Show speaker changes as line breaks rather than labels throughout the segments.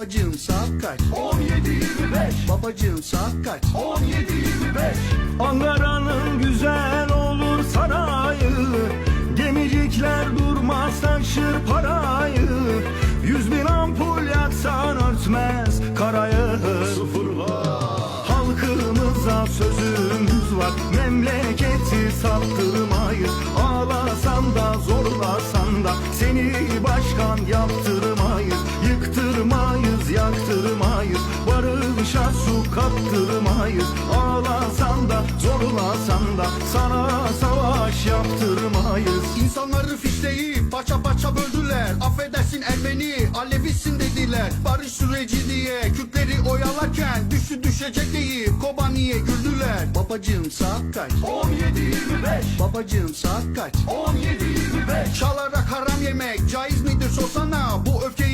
Babacığım saat kaç?
17.25
Babacığım saat kaç?
17.25
Ankara'nın güzel olur sarayı. Gemicikler durmaz taşır parayı. Yüz bin ampul yaksan örtmez karayı.
Sıfırla
Halkımıza sözümüz var. Memleketi saptırmayız Ağlasan da zorlasan da Seni başkan yaptırmayız su kaptırmayız Ağlasan da zorlasan da Sana savaş yaptırmayız.
İnsanları fişleyip paça paça böldüler. Affedersin Ermeni, Alevisin dediler. Barış süreci diye Kürtleri oyalarken Düştü düşecek deyip Kobani'ye güldüler. Babacığım saat kaç?
17.25
Babacığım saat kaç?
17.25
Çalarak haram yemek caiz midir sorsana. Bu öfkeyi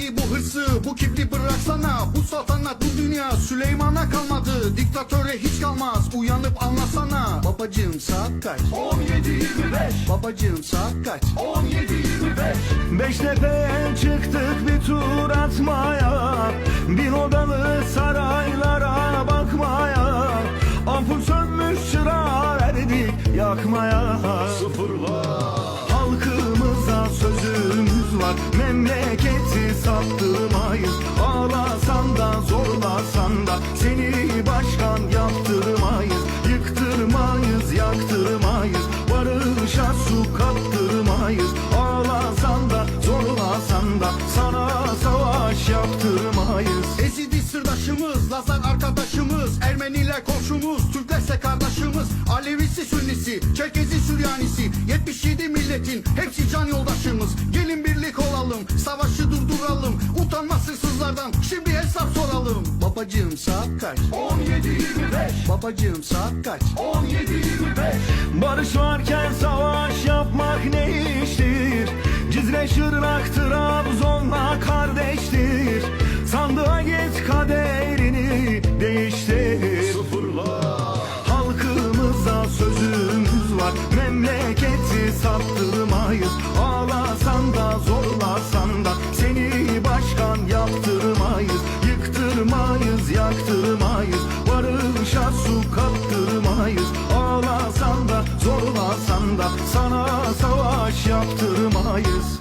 kibri bıraksana Bu saltanat bu dünya. Süleyman'a kalmadı Diktatöre hiç kalmaz. Uyanıp anlasana. Babacığım saat kaç?
17.25
Babacığım saat kaç?
17.25
Beştepe'ye çıktık bir tur atmaya. Bin odalı saraylara bakmaya. Ampul sönmüş çırağı verdik yakmaya.
Sıfırla
Halkımıza sözümüz var. Memleketi saptırmayız Ağlasan da zorlasan da Seni başkan yaptırmayız Yıktırmayız yaktırmayız Barışa su kaptırmayız Ağlasan da zorlasan da Sana savaş yaptırmayız
Ezidi sırdaşımız, Lazar arkadaşımız Ermeniler komşumuz, Türklerse kardeşimiz Alevisi Sünnisi, Çerkezi Süryanisi 77 milletin hepsi can yoldaşımız Olalım, savaşı durduralım Utanmaz hırsızlardan şimdi hesap soralım Babacığım saat kaç?
17.25
Babacığım saat kaç?
17.25
Barış varken savaş yapmak ne iştir? Cizre Şırnak Memleketi saptırmayız. Ağlasan da zorlasan da Seni başkan yaptırmayız. Yıktırmayız yaktırmayız. Barışa su kaptırmayız Ağlasan da zorlasan da Sana savaş yaptırmayız